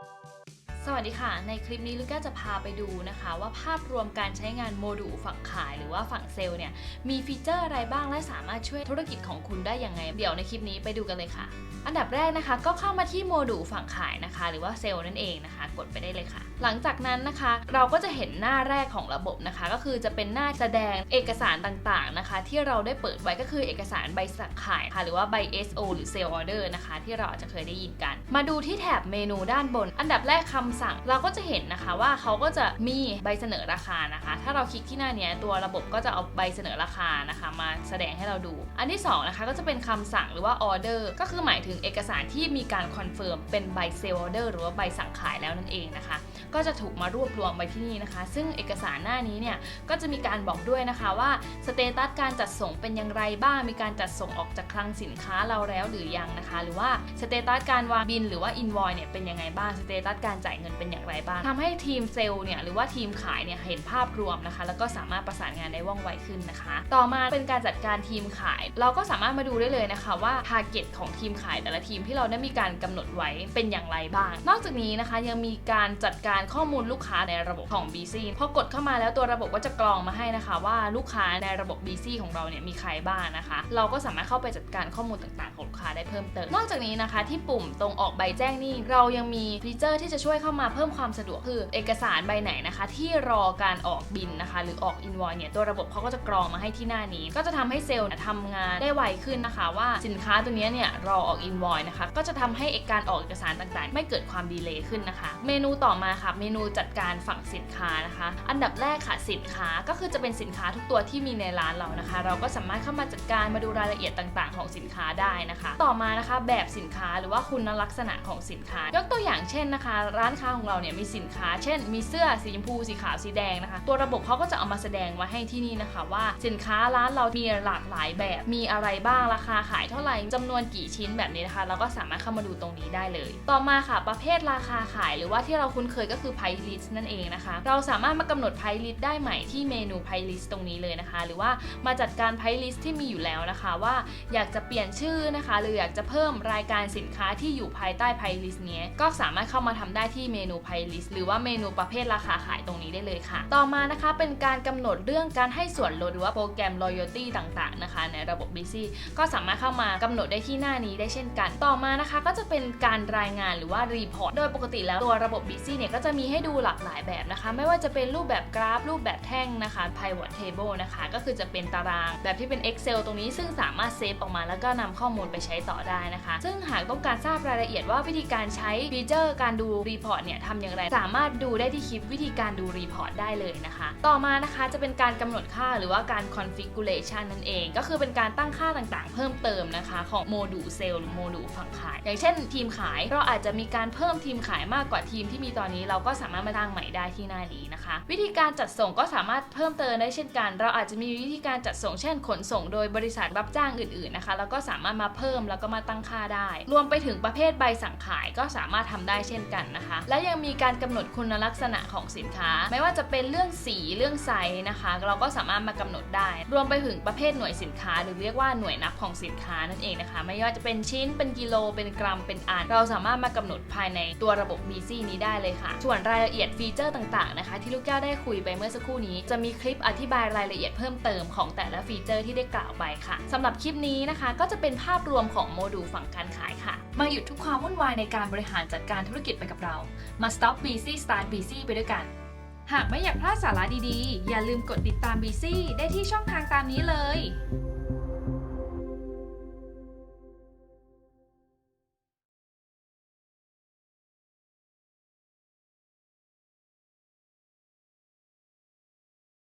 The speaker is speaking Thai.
Thank you. สวัสดีค่ะ ในคลิปนี้ลูก้าจะพาไปดูนะคะว่าภาพรวมการใช้งานโมดูลฝั่งขายหรือว่าฝั่งเซลล์เนี่ยมีฟีเจอร์อะไรบ้างและสามารถช่วยธุรกิจของคุณได้ยังไง เดี๋ยวในคลิปนี้ไปดูกันเลยค่ะ อันดับแรกนะคะ ก็เข้ามาที่โมดูลฝั่งขายนะคะ หรือว่าเซลล์นั่นเองนะคะ กดไปได้เลยค่ะ หลังจากนั้นนะคะ เราก็จะเห็นหน้าแรกของระบบนะคะ ก็คือจะเป็นหน้าแสดงเอกสารต่างๆนะคะ ที่เราได้เปิดไว้ก็คือเอกสารใบสั่งขายค่ะหรือว่าใบ SO หรือ Sale Order นะคะ ที่เราอาจจะเคยได้ยินกัน มาดูที่แถบเมนูด้านบน อันดับแรกคำสั่ง เราก็จะเห็นนะคะว่าเขาก็จะมีใบเสนอราคานะคะ ถ้าเราคลิกที่หน้านี้ตัวระบบก็จะเอาใบเสนอราคานะคะ มาแสดงให้เราดู อันที่สองนะคะก็จะเป็นคำสั่งหรือว่า order ก็คือหมายถึงเอกสารที่มีการคอนเฟิร์มเป็นใบ sale order หรือว่าใบสั่งขายแล้วนั่นเองนะคะ ก็จะถูกมารวบรวมไว้ที่นี่นะคะ ซึ่งเอกสารหน้านี้เนี่ยก็จะมีการบอกด้วยนะคะว่าสเตตัสการจัดส่งเป็นอย่างไรบ้าง มีการจัดส่งออกจากคลังสินค้าเราแล้วหรือยังนะคะ หรือว่าสเตตัสการวางบินหรือว่าอินวอยเนี่ยเป็นยังไงบ้าง สเตตัสการจ่ายเงินเป็นอย่างไรบ้างทำให้ทีมเซลล์เนี่ยหรือว่าทีมขายเนี่ยเห็นภาพรวมนะคะ แล้วก็สามารถประสานงานได้ว่องไวขึ้นนะคะ ต่อมาเป็นการจัดการทีมขาย เราก็สามารถมาดูได้เลยนะคะว่า t a r g e t ของทีมขายแต่ละทีมที่เราได้มีการกำหนดไว้เป็นอย่างไรบ้าง นอกจากนี้นะคะยังมีการจัดการข้อมูลลูกค้าในระบบของ BC พอกดเข้ามาแล้วตัวระบบก็จะกรองมาให้นะคะ ว่าลูกค้าในระบบ BC ของเราเนี่ยมีใครบ้างนะคะ เราก็สามารถเข้าไปจัดการข้อมูลต่างๆของลูกค้าได้เพิ่มเติม นอกจากนี้นะคะที่ปุ่มตรงออกใบแจ้งหนี้เรายังมีฟีเจอร์ที่จะช่วยเข้ามาเพิ่มความสะดวกคือเอกสารใบไหนนะคะ ที่รอการออกบินนะคะ หรือออกอินวอยเนี่ยตัวระบบเขาก็จะกรองมาให้ที่หน้านี้ ก็จะทำให้เซลล์ทำงานได้ไวขึ้นนะคะ ว่าสินค้าตัวเนี้ยเนี่ยรอออกอินวอยนะคะก็จะทำให้การออกเอกสารต่างๆ ไม่เกิดความดีเลย์ขึ้นนะคะ เมนูต่อมาค่ะ เมนูจัดการฝั่งสินค้านะคะ อันดับแรกค่ะสินค้าก็คือจะเป็นสินค้าทุกตัวที่มีในร้านเรานะคะ เราก็สามารถเข้ามาจัดการมาดูรายละเอียดต่างๆ ของสินค้าได้นะคะ ต่อมานะคะ แบบสินค้าหรือว่าคุณลักษณะของสินค้ายกตัวอย่างเช่นนะคะ ร้านค้าของเราเนี่ยมีสินค้า เช่น มีเสื้อสีชมพูสีขาวสีแดงนะคะ ตัวระบบเขาก็จะเอามาแสดงไว้ให้ที่นี่นะคะ ว่าสินค้าร้านเรามีหลากหลายแบบ มีอะไรบ้างราคาขายเท่าไหร่จำนวนกี่ชิ้นแบบนี้นะคะ เราก็สามารถเข้ามาดูตรงนี้ได้เลย ต่อมาค่ะ ประเภทราคาขายหรือว่าที่เราคุ้นเคยก็คือ price list นั่นเองนะคะ เราสามารถมากำหนด price list ได้ใหม่ที่เมนู price list ตรงนี้เลยนะคะ หรือว่ามาจัดการ price list ที่มีอยู่แล้วนะคะว่าอยากจะเปลี่ยนชื่อนะคะ หรืออยากจะเพิ่มรายการสินค้าที่อยู่ภายใต้ price list นี้ก็สามารถเข้ามาทำได้ที่เมนู price list หรือว่าเมนูประเภทราคาขายตรงนี้ได้เลยค่ะ ต่อมานะคะเป็นการกำหนดเรื่องการให้ส่วนลดหรือว่าโปรแกรม loyalty ต่างๆนะคะ ในระบบ BC ก็สามารถเข้ามากำหนดได้ที่หน้านี้ได้เช่นกัน ต่อมานะคะก็จะเป็นการรายงานหรือว่า report โดยปกติแล้วตัวระบบ BC เนี่ยก็จะมีให้ดูหลากหลายแบบนะคะ ไม่ว่าจะเป็นรูปแบบกราฟ รูปแบบแท่งนะคะ pivot table นะคะ ก็คือจะเป็นตารางแบบที่เป็น Excel ตรงนี้ซึ่งสามารถเซฟออกมาแล้วก็นำข้อมูลไปใช้ต่อได้นะคะ ซึ่งหากต้องการทราบรายละเอียดว่าวิธีการใช้ฟีเจอร์การดูรีพอร์ report เนี่ยทำอย่างไร สามารถดูได้ที่คลิปวิธีการดู report ได้เลยนะคะ ต่อมานะคะจะเป็นการกำหนดค่าหรือว่าการ configuration นั่นเอง ก็คือเป็นการตั้งค่าต่างๆ เพิ่มเติมนะคะของโมดูลเซลล์หรือโมดูลฝั่งขาย อย่างเช่น ทีมขายเราอาจจะมีการเพิ่มทีมขายมากกว่าทีมที่มีตอนนี้เราก็สามารถมาตั้งใหม่ได้ที่หน้านี้นะคะ วิธีการจัดส่งก็สามารถเพิ่มเติมได้เช่นกัน เราอาจจะมีวิธีการจัดส่งเช่น ขนส่งโดยบริษัทรับจ้างอื่นๆนะคะแล้วก็สามารถมาเพิ่มแล้วก็มาตั้งค่าได้ รวมไปถึงประเภทใบสั่งขายก็สามารถทำได้เช่นกันนะคะและยังมีการกำหนดคุณลักษณะของสินค้า ไม่ว่าจะเป็นเรื่องสีเรื่องไซส์นะคะ เราก็สามารถมากำหนดได้ รวมไปถึงประเภทหน่วยสินค้า หรือเรียกว่าหน่วยนับของสินค้านั่นเองนะคะ ไม่ว่าจะเป็นชิ้นเป็นกิโลเป็นกรัมเป็นอันเราสามารถมากำหนดภายในตัวระบบ BC นี้ได้เลยค่ะ ส่วนรายละเอียดฟีเจอร์ต่างๆนะคะ ที่ลูกแก้วได้คุยไปเมื่อสักครู่นี้ จะมีคลิปอธิบายรายละเอียดเพิ่มเติมของแต่ละฟีเจอร์ที่ได้กล่าวไปค่ะสำหรับคลิปนี้นะคะ ก็จะเป็นภาพรวมของโมดูลฝั่งการขายค่ะ มาหยุดทุกความวุ่นวายในการบริหารจัดการธุรกิจไปกับเรามา stop busy start busy ไปด้วยกัน หากไม่อยากพลาดสาระดีๆ อย่าลืมกดติดตาม BC ได้ที่ช่องทางตามนี้เลย